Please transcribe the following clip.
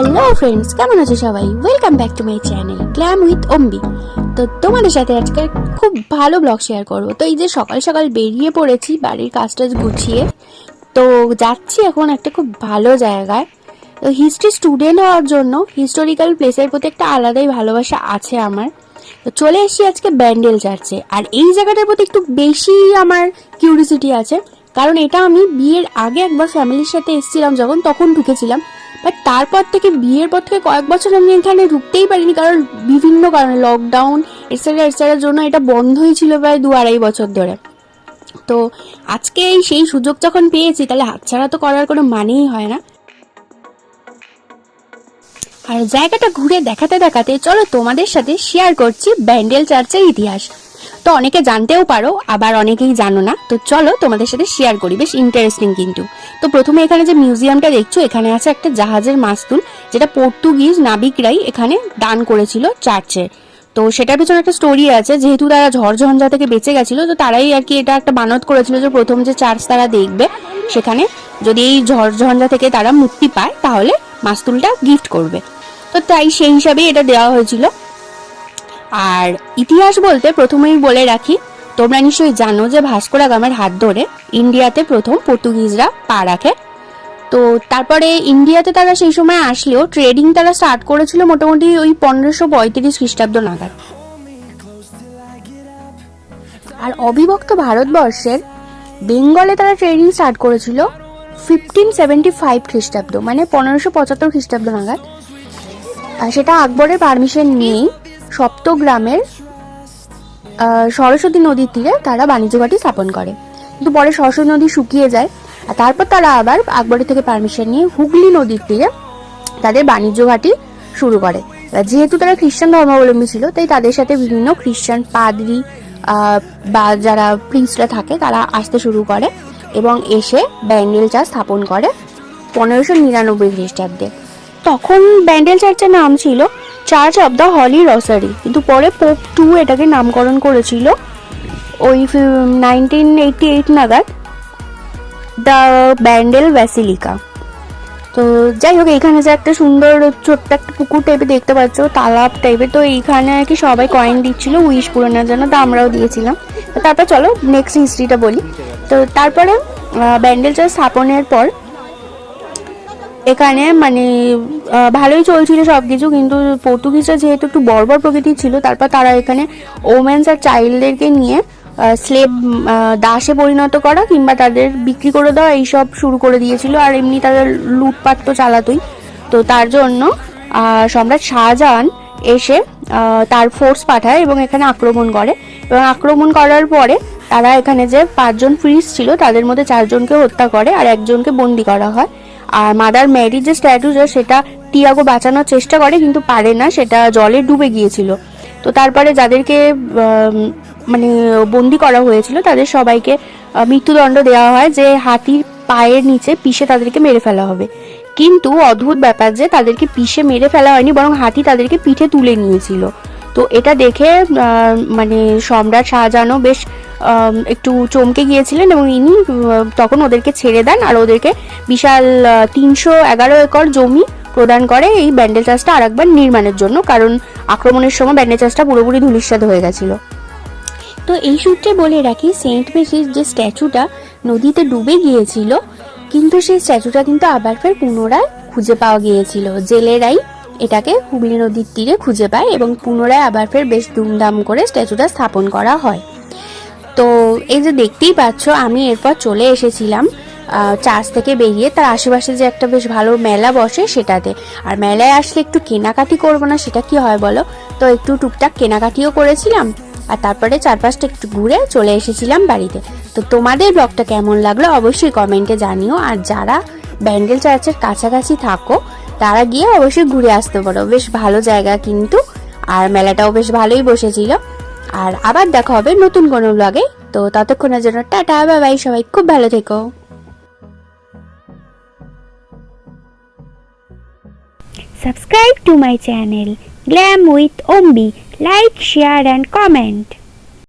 Hello friends কেমন আছো সবাই? Welcome back to my channel glam with Ombi তো তোমাদের সাথে আজকে খুব ভালো ব্লগ শেয়ার করব। তো এই যে সকাল সকাল বেরিয়ে পড়েছি, বাড়ির কাজ টাজ গুছিয়ে, তো যাচ্ছি এখন একটা খুব ভালো জায়গায়। তো হিস্ট্রি স্টুডেন্ট হওয়ার জন্য হিস্টোরিক্যাল প্লেসের প্রতি একটা আলাদাই ভালোবাসা আছে আমার। তো চলে এসেছি আজকে ব্যান্ডেল চার্চে আর এই জায়গাটার প্রতি একটু বেশি আমার কিউরিসিটি আছে। কারণ এটা আমি বিয়ের আগে একবার ফ্যামিলির সাথে এসেছিলাম যখন, তখন ঢুকেছিলাম। বাট তারপর থেকে বিয়ের পর থেকে কয়েক বছর আমি এখানে ঢুকতেই পারিনি, কারণ বিভিন্ন কারণে লকডাউন এটসেট্রা এটসেট্রার জন্য এটা বন্ধই ছিল প্রায় দু আড়াই বছর ধরে। তো আজকে এই সেই সুযোগ যখন পেয়েছি, তাহলে হাতছাড়া তো করার কোনো মানেই হয় না। আর জায়গাটা ঘুরে দেখাতে দেখাতে, চলো তোমাদের সাথে শেয়ার করছি ব্যান্ডেল চার্চের ইতিহাস। তো অনেকে জানতেও পারো, আবার অনেকেই জানো না। তো চলো তোমাদের সাথে শেয়ার করি, বেশ ইন্টারেস্টিং কিন্তু। তো প্রথমে এখানে যে মিউজিয়ামটা দেখছ, এখানে আছে একটা জাহাজের মাস্তুল, যেটা পর্তুগিজ নাবিকরাই এখানে দান করেছিল চার্চে তো সেটার পিছনে একটা স্টোরি আছে, যেহেতু তারা ঝড়ঝঞ্ঝা থেকে বেঁচে গেছিল, তো তারাই আর কি এটা একটা বানত করেছিল যে প্রথম যে চার্চ তারা দেখবে, সেখানে যদি এই ঝড়ঝঞ্ঝা থেকে তারা মুক্তি পায়, তাহলে মাস্তুলটা গিফট করবে। তো তাই সেই হিসাবেই এটা দেওয়া হয়েছিল। আর ইতিহাস বলতে প্রথমেই বলে রাখি, তোমরা নিশ্চয়ই জানো যে ভাস্কোরা গামার হাত ধরে ইন্ডিয়াতে প্রথম পর্তুগিজরা পা রাখে। তো তারপরে ইন্ডিয়াতে তারা সেই সময় আসলেও ট্রেডিং তারা স্টার্ট করেছিল মোটামুটি ওই পনেরোশো পঁয়ত্রিশ খ্রিস্টাব্দ নাগাদ। আর অবিভক্ত ভারতবর্ষের বেঙ্গলে তারা ট্রেডিং স্টার্ট করেছিল ফিফটিন সেভেন্টি ফাইভ খ্রিস্টাব্দ মানে পনেরোশো পঁচাত্তর খ্রিস্টাব্দ নাগাদ। আর সেটা আকবরের পারমিশন নিয়েই সপ্তগ্রামের সরস্বতী নদীর তীরে তারা বাণিজ্য ঘাটি স্থাপন করে। কিন্তু পরে সরস্বতী নদী শুকিয়ে যায়, আর তারপর তারা আবার আকবরের থেকে পারমিশন নিয়ে হুগলি নদীর তীরে তাদের বাণিজ্য ঘাটি শুরু করে। যেহেতু তারা খ্রিস্টান ধর্মাবলম্বী ছিল, তাই তাদের সাথে বিভিন্ন খ্রিস্টান পাদ্রি বা যারা প্রিন্সরা থাকে, তারা আসতে শুরু করে এবং এসে ব্যান্ডেল চার্চ স্থাপন করে পনেরোশো নিরানব্বই খ্রিস্টাব্দে। তখন ব্যান্ডেল চার্চের নাম ছিল church of the holy rosary. কিন্তু পরে পোপ টু এটাকে নামকরণ করেছিল ওই নাইনটিন এইটি এইট নাগাদ দ্য ব্যান্ডেল ব্যাসিলিকা। তো যাই হোক, এখানে যে একটা সুন্দর ছোট্ট একটা পুকুর টাইপের দেখতে পাচ্ছ, তালাব টাইপের তো এইখানে আর কি সবাই কয়েন দিচ্ছিল উইশ পূরণের জন্য তো আমরাও দিয়েছিলাম। তারপর চলো নেক্সট হিস্ট্রিটা বলি। তো তারপরে ব্যান্ডেল চার্চ স্থাপনের পর এখানে মানে ভালোই চলছিল সব কিছু কিন্তু পর্তুগিজরা যেহেতু একটু বর্বর প্রকৃতির ছিল, তারপর তারা এখানে ওমেন্স আর চাইল্ডদেরকে নিয়ে স্লেব দাসে পরিণত করা কিংবা তাদের বিক্রি করে দেওয়া, এইসব শুরু করে দিয়েছিল। আর এমনি তাদের লুটপাট তো চালাতোই। তো তার জন্য সম্রাট শাহজাহান এসে তার ফোর্স পাঠায় এবং এখানে আক্রমণ করে। এবং আক্রমণ করার পরে তারা এখানে যে পাঁচজন ফ্রিজ ছিল, তাদের মধ্যে চারজনকে হত্যা করে আর একজনকে বন্দি করা হয়। আর মাদার ম্যারির যে স্ট্যাটুটা সেটা টিয়াগো বাঁচানোর চেষ্টা করে, কিন্তু পারে না, সেটা জলে ডুবে গিয়েছিল। তো তারপরে যাদেরকে মানে বন্দি করা হয়েছিল, তাদের সবাইকে মৃত্যুদণ্ড দেওয়া হয় যে হাতির পায়ের নিচে পিষে তাদেরকে মেরে ফেলা হবে। কিন্তু অদ্ভুত ব্যাপার যে তাদেরকে পিষে মেরে ফেলা হয়নি, বরং হাতি তাদেরকে পিঠে তুলে নিয়েছিল। তো এটা দেখে মানে সম্রাট শাহজাহানও বেশ একটু চমকে গিয়েছিলেন এবং ইনি তখন ওদেরকে ছেড়ে দেন আর ওদেরকে বিশাল তিনশো এগারো একর জমি প্রদান করে এই ব্যান্ডেল চাষটা আরেকবার নির্মাণের জন্য, কারণ আক্রমণের সময় ব্যান্ডেল চাষটা পুরোপুরি ধূলিসাৎ হয়ে গেছিল। তো এই সূত্রে বলে রাখি, সেন্ট মেসির যে স্ট্যাচুটা নদীতে ডুবে গিয়েছিল, কিন্তু সেই স্ট্যাচুটা কিন্তু আবার ফের পুনরায় খুঁজে পাওয়া গিয়েছিল। জেলেরাই এটাকে হুগলি নদীর তীরে খুঁজে পায় এবং পুনরায় আবার ফের বেশ ধুমধাম করে স্ট্যাচুটা স্থাপন করা হয়। তো এই যে দেখতেই পাচ্ছ, আমি এরপর চলে এসেছিলাম চার্চ থেকে বেরিয়ে তার আশেপাশে যে একটা বেশ ভালো মেলা বসে সেটাতে। আর মেলায় আসলে একটু কেনাকাটি করব না, সেটা কি হয় বলো? তো একটু টুকটাক কেনাকাটিও করেছিলাম, আর তারপরে চারপাশটা একটু ঘুরে চলে এসেছিলাম বাড়িতে। তো তোমাদের ব্লগটা কেমন লাগল অবশ্যই কমেন্টে জানিও, আর যারা ব্যান্ডেল চার্চের কাছাকাছি থাকো, তারা গিয়ে অবশ্যই ঘুরে আসতে পারো। বেশ ভালো জায়গা কিন্তু, আর মেলাটাও বেশ ভালোই বসেছিল। আর আবার দেখা হবে নতুন কোনো ব্লগে তো ততক্ষণের জন্য টাটা বা বাই সবাই খুব ভালো থেকো। Subscribe to my channel glam with Ombi like share and comment